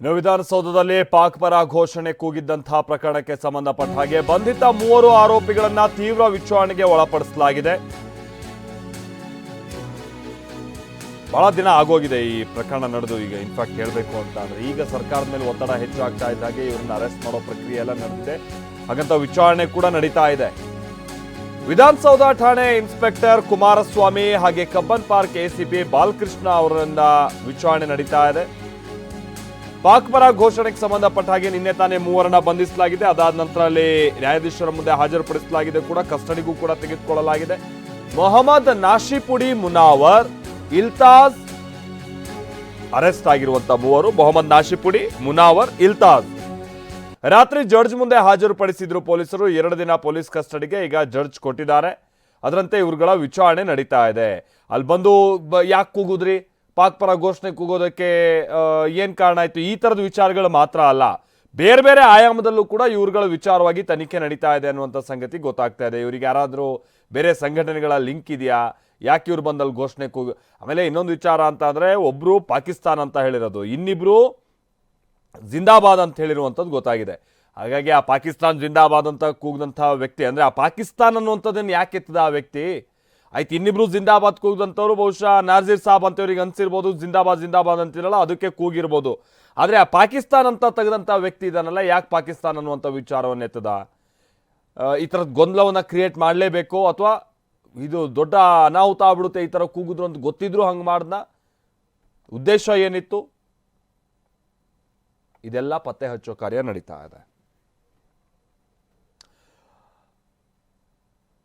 ಇನ್ನು ವಿಧಾನಸೌಧದಲ್ಲಿ ಪಾಕ್ ಪರ ಘೋಷಣೆ ಕೂಗಿದ್ದಂತಹ ಪ್ರಕರಣಕ್ಕೆ ಸಂಬಂಧಪಟ್ಟ ಹಾಗೆ ಬಂಧಿತ ಮೂವರು ಆರೋಪಿಗಳನ್ನ ತೀವ್ರ ವಿಚಾರಣೆಗೆ ಒಳಪಡಿಸಲಾಗಿದೆ. ಬಹಳ ದಿನ ಆಗೋಗಿದೆ ಈ ಪ್ರಕರಣ ನಡೆದು. ಈಗ ಇನ್ಫ್ಯಾಕ್ಟ್ ಹೇಳಬೇಕು ಅಂತ ಅಂದ್ರೆ ಈಗ ಸರ್ಕಾರದ ಮೇಲೆ ಒತ್ತಡ ಹೆಚ್ಚಾಗ್ತಾ ಇದ್ದಾಗೆ ಇವರನ್ನ ಅರೆಸ್ಟ್ ಮಾಡೋ ಪ್ರಕ್ರಿಯೆ ಎಲ್ಲ ನಡೆದಿದೆ. ಹಾಗಂತ ವಿಚಾರಣೆ ಕೂಡ ನಡೀತಾ ಇದೆ. ವಿಧಾನಸೌಧ ಠಾಣೆ ಇನ್ಸ್ಪೆಕ್ಟರ್ ಕುಮಾರಸ್ವಾಮಿ ಹಾಗೆ ಕಬ್ಬನ್ ಪಾರ್ಕ್ ಎಸಿಪಿ ಬಾಲಕೃಷ್ಣ ಅವರಿಂದ ವಿಚಾರಣೆ ನಡೀತಾ ಇದೆ. ಪಾಕ್ ಪರ ಘೋಷಣೆಗೆ ಸಂಬಂಧಪಟ್ಟ ಹಾಗೆ ನಿನ್ನೆ ತಾನೇ ಮೂವರನ್ನ ಬಂಧಿಸಲಾಗಿದೆ. ಅದಾದ ನಂತರ ಅಲ್ಲಿ ನ್ಯಾಯಾಧೀಶರ ಮುಂದೆ ಹಾಜರುಪಡಿಸಲಾಗಿದೆ ಕೂಡ, ಕಸ್ಟಡಿಗೂ ಕೂಡ ತೆಗೆದುಕೊಳ್ಳಲಾಗಿದೆ. ಮೊಹಮ್ಮದ್ ನಾಶಿಪುಡಿ ಮುನಾವರ್, ಇಲ್ತಾಜ್ ಅರೆಸ್ಟ್ ಆಗಿರುವಂತ ಮೂವರು. ಮೊಹಮ್ಮದ್ ನಾಶಿಪುಡಿ, ಮುನಾವರ್, ಇಲ್ತಾಜ್. ರಾತ್ರಿ ಜಡ್ಜ್ ಮುಂದೆ ಹಾಜರುಪಡಿಸಿದ್ರು ಪೊಲೀಸರು. ಎರಡು ದಿನ ಪೊಲೀಸ್ ಕಸ್ಟಡಿಗೆ ಈಗ ಜಡ್ಜ್ ಕೊಟ್ಟಿದ್ದಾರೆ. ಅದರಂತೆ ಇವ್ರುಗಳ ವಿಚಾರಣೆ ನಡೀತಾ ಇದೆ. ಅಲ್ಲಿ ಬಂದು ಯಾಕೆ ಕೂಗುದ್ರಿ? ಪಾಕ್ ಪರ ಘೋಷಣೆ ಕೂಗೋದಕ್ಕೆ ಏನು ಕಾರಣ ಆಯ್ತು? ಈ ತರದ ವಿಚಾರಗಳು ಮಾತ್ರ ಅಲ್ಲ. ಬೇರೆ ಬೇರೆ ಆಯಾಮದಲ್ಲೂ ಕೂಡ ಇವ್ರುಗಳ ವಿಚಾರವಾಗಿ ತನಿಖೆ ನಡೀತಾ ಇದೆ ಅನ್ನುವಂಥ ಸಂಗತಿ ಗೊತ್ತಾಗ್ತಾ ಇದೆ. ಇವರಿಗೆ ಯಾರಾದರೂ ಬೇರೆ ಸಂಘಟನೆಗಳ ಲಿಂಕ್ ಇದೆಯಾ? ಯಾಕೆ ಇವ್ರು ಬಂದಲ್ಲಿ ಘೋಷಣೆ ಕೂಗು ಆಮೇಲೆ ಇನ್ನೊಂದು ವಿಚಾರ ಅಂತ ಅಂದ್ರೆ ಒಬ್ರು ಪಾಕಿಸ್ತಾನ ಅಂತ ಹೇಳಿರೋದು. ಇನ್ನಿಬ್ರು ಜಿಂದಾಬಾದ್ ಅಂತ ಹೇಳಿರುವಂಥದ್ದು ಗೊತ್ತಾಗಿದೆ. ಹಾಗಾಗಿ ಆ ಪಾಕಿಸ್ತಾನ್ ಜಿಂದಾಬಾದ್ ಅಂತ ಕೂಗಿದಂಥ ವ್ಯಕ್ತಿ ಅಂದ್ರೆ ಆ ಪಾಕಿಸ್ತಾನ್ ಅನ್ನುವಂಥದ್ದನ್ನು ಯಾಕೆ ಎತ್ತದ ಆ ವ್ಯಕ್ತಿ? ಆಯ್ತು, ಇನ್ನಿಬ್ರು ಜಿಂದಾಬಾದ್ ಕೂಗಿದಂಥವ್ರು ಬಹುಶಃ ನಾಜೀರ್ ಸಾಬ್ ಅಂತವ್ರಿಗೆ ಅನ್ಸಿರ್ಬೋದು, ಜಿಂದಾಬಾದ್ ಜಿಂದಾಬಾದ್ ಅಂತಿರಲ್ಲ, ಅದಕ್ಕೆ ಕೂಗಿರ್ಬೋದು. ಆದರೆ ಆ ಪಾಕಿಸ್ತಾನ್ ಅಂತ ತೆಗೆದಂಥ ವ್ಯಕ್ತಿ ಇದನ್ನಲ್ಲ ಯಾಕೆ ಪಾಕಿಸ್ತಾನ್ ಅನ್ನುವಂಥ ವಿಚಾರವನ್ನು ಎತ್ತದ? ಈ ಥರದ ಗೊಂದಲವನ್ನು ಕ್ರಿಯೇಟ್ ಮಾಡಲೇಬೇಕು, ಅಥವಾ ಇದು ದೊಡ್ಡ ಅನಾಹುತ ಆಗ್ಬಿಡುತ್ತೆ ಈ ಥರ ಕೂಗಿದ್ರು ಅಂತ ಗೊತ್ತಿದ್ರು ಹಂಗೆ ಮಾಡ್ದ ಉದ್ದೇಶ ಏನಿತ್ತು? ಇದೆಲ್ಲ ಪತ್ತೆ ಹಚ್ಚೋ ಕಾರ್ಯ ನಡೀತಾ ಇದೆ.